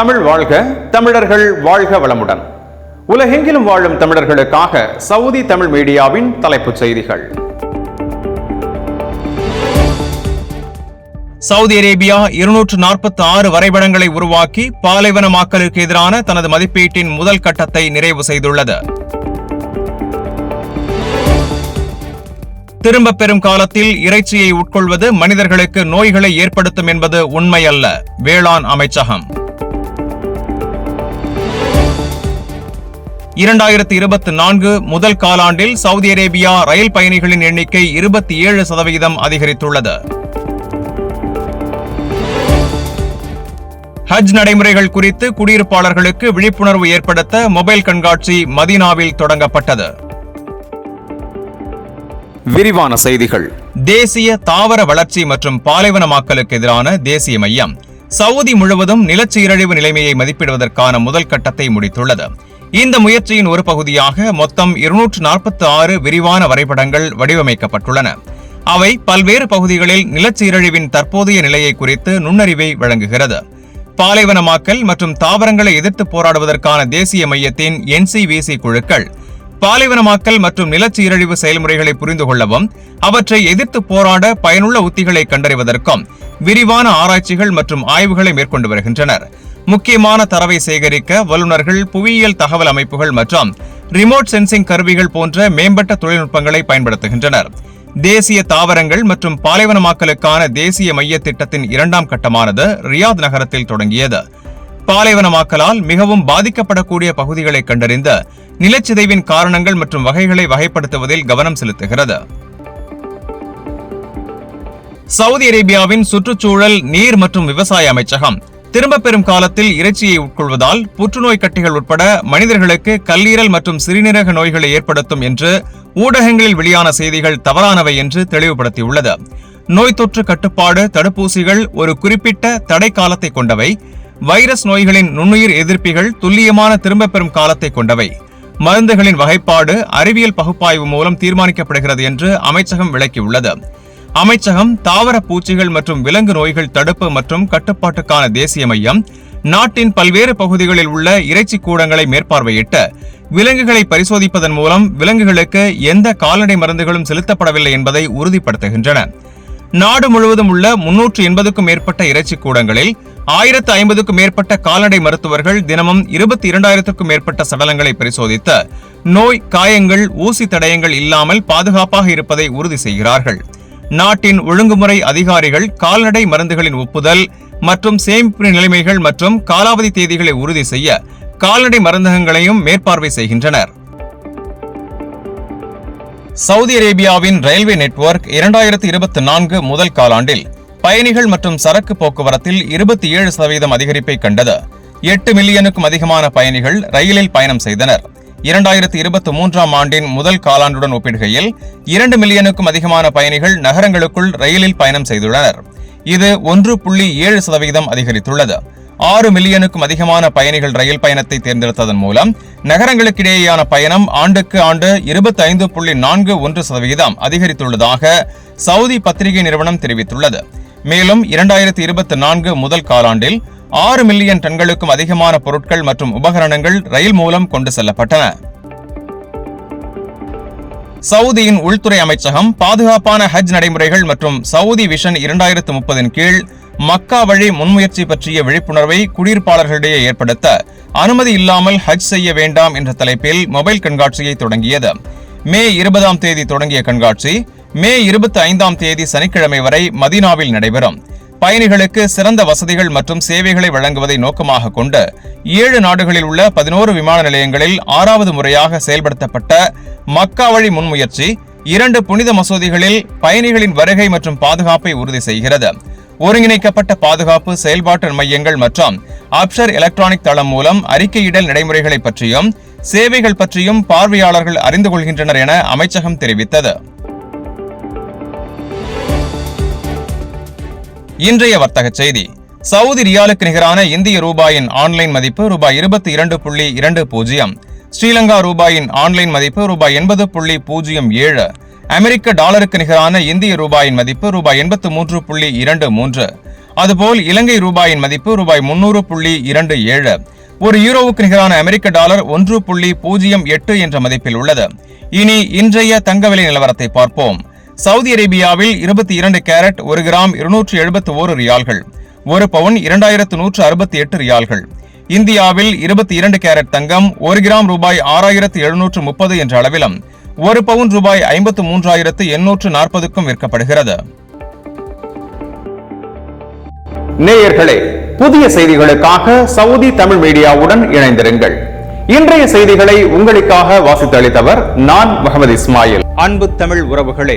தமிழ் வாழ்க தமிழர்கள் வாழ்க வளமுடன். உலகெங்கிலும் வாழும் தமிழர்களுக்காக சவுதி தமிழ் மீடியாவின் தலைப்புச் செய்திகள். சவுதி அரேபியா இருநூற்று நாற்பத்தி ஆறு வரைபடங்களை உருவாக்கி பாலைவனமாக்கலுக்கு எதிரான தனது மதிப்பீட்டின் முதல் கட்டத்தை நிறைவு செய்துள்ளது. திரும்பப் பெறும் காலத்தில் இறைச்சியை உட்கொள்வது மனிதர்களுக்கு நோய்களை ஏற்படுத்தும் என்பது உண்மையல்ல வேளாண் அமைச்சகம். இரண்டாயிரத்தி இருபத்தி நான்கு முதல் காலாண்டில் சவுதி அரேபியா ரயில் பயணிகளின் எண்ணிக்கை இருபத்தி ஏழு சதவிகிதம் அதிகரித்துள்ளது. ஹஜ் நடைமுறைகள் குறித்து குடியிருப்பாளர்களுக்கு விழிப்புணர்வு ஏற்படுத்த மொபைல் கண்காட்சி மதீனாவில் தொடங்கப்பட்டது. விரிவான செய்திகள். தேசிய தாவர வளர்ச்சி மற்றும் பாலைவனமாக்கலுக்கு எதிரான தேசிய மையம். சவுதி முழுவதும் நிலச்சீரழிவு நிலைமையை மதிப்பிடுவதற்கான முதல் கட்டத்தை முடித்துள்ளது. இந்த முயற்சியின் ஒரு பகுதியாக மொத்தம் இருநூற்று நாற்பத்தி ஆறு விரிவான வரைபடங்கள் வடிவமைக்கப்பட்டுள்ளன. அவை பல்வேறு பகுதிகளில் நிலச்சீரழிவின் தற்போதைய நிலையை குறித்து நுண்ணறிவை வழங்குகிறது. பாலைவனமாக்கல் மற்றும் தாவரங்களை எதிர்த்து போராடுவதற்கான தேசிய மையத்தின் என்சிவிசி குழுக்கள் பாலைவனமாக்கல் மற்றும் நிலச்சீரழிவு செயல்முறைகளை புரிந்து கொள்ளவும் அவற்றை எதிர்த்து போராட பயனுள்ள உத்திகளை கண்டறிவதற்கும் விரிவான ஆராய்ச்சிகள் மற்றும் ஆய்வுகளை மேற்கொண்டு வருகின்றனர். முக்கியமான தரவை சேகரிக்க வல்லுநர்கள் புவியியல் தகவல் அமைப்புகள் மற்றும் ரிமோட் சென்சிங் கருவிகள் போன்ற மேம்பட்ட தொழில்நுட்பங்களை பயன்படுத்துகின்றனர். தேசிய தாவரங்கள் மற்றும் பாலைவனமாக்கலுக்கான தேசிய மைய திட்டத்தின் இரண்டாம் கட்டமானது ரியாத் நகரத்தில் தொடங்கியது. பாலைவனமாக்கலால் மிகவும் பாதிக்கப்படக்கூடிய பகுதிகளை கண்டறிந்து நிலச்சிதைவின் காரணங்கள் மற்றும் வகைகளை வகைப்படுத்துவதில் கவனம் செலுத்துகிறது. சவுதி அரேபியாவின் சுற்றுச்சூழல் நீர் மற்றும் விவசாய அமைச்சகம் திரும்ப பெறும் காலத்தில் இறைச்சியை உட்கொள்வதால் புற்றுநோய் கட்டிகள் உட்பட மனிதர்களுக்கு கல்லீரல் மற்றும் சிறுநீரக நோய்களை ஏற்படுத்தும் என்று ஊடகங்களில் வெளியான செய்திகள் தவறானவை என்று தெளிவுபடுத்தியுள்ளது. நோய் தொற்று கட்டுப்பாடு தடுப்பூசிகள் ஒரு குறிப்பிட்ட தடை காலத்தை கொண்டவை. வைரஸ் நோய்களின் நுண்ணுயிர் எதிர்ப்பிகள் துல்லியமான திரும்ப பெறும் காலத்தை கொண்டவை. மருந்துகளின் வகைப்பாடு அறிவியல் பகுப்பாய்வு மூலம் தீர்மானிக்கப்படுகிறது என்று அமைச்சகம் விளக்கியுள்ளது. அமைச்சகம் தாவர பூச்சிகள் மற்றும் விலங்கு நோய்கள் தடுப்பு மற்றும் கட்டுப்பாட்டுக்கான தேசிய மையம் நாட்டின் பல்வேறு பகுதிகளில் உள்ள இறைச்சி கூடங்களை மேற்பார்வையிட்டு விலங்குகளை பரிசோதிப்பதன் மூலம் விலங்குகளுக்கு எந்த கால்நடை மருந்துகளும் செலுத்தப்படவில்லை என்பதை உறுதிப்படுத்துகின்றன. நாடு முழுவதும் உள்ள முன்னூற்று எண்பதுக்கும் மேற்பட்ட இறைச்சி கூடங்களில் ஆயிரத்து ஐம்பதுக்கும் மேற்பட்ட கால்நடை மருத்துவர்கள் தினமும் இருபத்தி இரண்டாயிரத்துக்கும் மேற்பட்ட சடலங்களை பரிசோதித்து நோய் காயங்கள் ஊசி தடயங்கள் இல்லாமல் பாதுகாப்பாக இருப்பதை உறுதி செய்கிறார்கள். நாட்டின் ஒழுங்குமுறை அதிகாரிகள் கால்நடை மருந்துகளின் ஒப்புதல் மற்றும் சேமிப்பு நிலைமைகள் மற்றும் காலாவதி தேதிகளை உறுதி செய்ய கால்நடை மருந்தகங்களையும் மேற்பார்வை செய்கின்றனர். சவுதி அரேபியாவின் ரயில்வே நெட்வொர்க் இரண்டாயிரத்தி இருபத்தி நான்கு முதல் காலாண்டில் பயணிகள் மற்றும் சரக்கு போக்குவரத்தில் இருபத்தி ஏழு சதவீதம் அதிகரிப்பை கண்டது. எட்டு மில்லியனுக்கும் அதிகமான பயணிகள் ரயிலில் பயணம் செய்தனர். இரண்டாயிரத்தி இருபத்தி மூன்றாம் ஆண்டின் முதல் காலாண்டுடன் ஒப்பிடுகையில் இரண்டு மில்லியனுக்கும் அதிகமான பயணிகள் நகரங்களுக்குள் ரயிலில் பயணம் செய்துள்ளனர். இது ஒன்று புள்ளி ஏழு சதவிகிதம் அதிகரித்துள்ளது. ஆறு மில்லியனுக்கும் அதிகமான பயணிகள் ரயில் பயணத்தை தேர்ந்தெடுத்ததன் மூலம் நகரங்களுக்கிடையேயான பயணம் ஆண்டுக்கு ஆண்டு இருபத்தி ஐந்து புள்ளி நான்கு ஒன்று சதவிகிதம் அதிகரித்துள்ளதாக சவுதி பத்திரிகை நிறுவனம் தெரிவித்துள்ளது. மேலும் இரண்டாயிரத்தி இருபத்தி நான்கு முதல் காலாண்டில் ஆறு மில்லியன் டன்களுக்கும் அதிகமான பொருட்கள் மற்றும் உபகரணங்கள் ரயில் மூலம் கொண்டு செல்லப்பட்டன. சவுதியின் உள்துறை அமைச்சகம் பாதுகாப்பான ஹஜ் நடைமுறைகள் மற்றும் சவுதி விஷன் இரண்டாயிரத்து முப்பதின் கீழ் மக்கா வழி முன்முயற்சி பற்றிய விழிப்புணர்வை குடியிருப்பாளர்களிடையே ஏற்படுத்த அனுமதி இல்லாமல் ஹஜ் செய்ய வேண்டாம் என்ற தலைப்பில் மொபைல் கண்காட்சியை தொடங்கியது. மே இருபதாம் தேதி தொடங்கிய கண்காட்சி மே இருபத்தி ஐந்தாம் தேதி சனிக்கிழமை வரை மதீனாவில் நடைபெறும். பயணிகளுக்கு சிறந்த வசதிகள் மற்றும் சேவைகளை வழங்குவதை நோக்கமாக கொண்டு ஏழு நாடுகளில் உள்ள பதினோரு விமான நிலையங்களில் ஆறாவது முறையாக செயல்படுத்தப்பட்ட மக்கா வழி முன்முயற்சி இரண்டு புனித மசூதிகளில் பயணிகளின் வருகை மற்றும் பாதுகாப்பை உறுதி செய்கிறது. ஒருங்கிணைக்கப்பட்ட பாதுகாப்பு செயல்பாட்டு மையங்கள் மற்றும் அப்ஷர் எலக்ட்ரானிக் தளம் மூலம் அறிக்கையிடல் நடைமுறைகளை பற்றியும் சேவைகள் பற்றியும் பார்வையாளர்கள் அறிந்து கொள்கின்றனர் என அமைச்சகம் தெரிவித்தது. இன்றைய வர்த்தக செய்தி. சவுதி ரியாலுக்கு நிகரான இந்திய ரூபாயின் ஆன்லைன் மதிப்பு ரூபாய் இருபத்தி இரண்டு புள்ளி இரண்டு பூஜ்ஜியம். ஸ்ரீலங்கா ரூபாயின் ஆன்லைன் மதிப்பு ரூபாய் எண்பது புள்ளி பூஜ்ஜியம் ஏழு. அமெரிக்க டாலருக்கு நிகரான இந்திய ரூபாயின் மதிப்பு ரூபாய் எண்பத்து மூன்று புள்ளி இரண்டு மூன்று. அதுபோல் இலங்கை ரூபாயின் மதிப்பு ரூபாய் முன்னூறு புள்ளி இரண்டு ஏழு. ஒரு யூரோவுக்கு நிகரான அமெரிக்க டாலர் ஒன்று புள்ளி பூஜ்ஜியம் எட்டு என்ற மதிப்பில் உள்ளது. இனி இன்றைய தங்க விலை நிலவரத்தை பார்ப்போம். சவுதி அரேபியாவில் இருபத்தி இரண்டு கேரட் ஒரு கிராம் இருநூற்று எழுபத்தி ஓரு ரியால்கள் ஒரு பவுன் இரண்டாயிரத்து நூற்று அறுபத்தி எட்டு ரியால்கள். இந்தியாவில் இருபத்தி இரண்டு கேரட் தங்கம் ஒரு கிராம் ரூபாய் ஆறாயிரத்து எழுநூற்று முப்பது என்ற அளவிலும் ஒரு பவுன் ரூபாய் ஐம்பத்து மூன்றாயிரத்து எண்ணூற்று நாற்பதுக்கும் விற்கப்படுகிறது. நேயர்களே புதிய செய்திகளுக்காக சவுதி தமிழ் மீடியாவுடன் இணைந்திருங்கள். இன்றைய செய்திகளை உங்களுக்காக வாசித்து அளித்தவர் நான் முகமது இஸ்மாயில். அன்பு தமிழ் உறவுகளே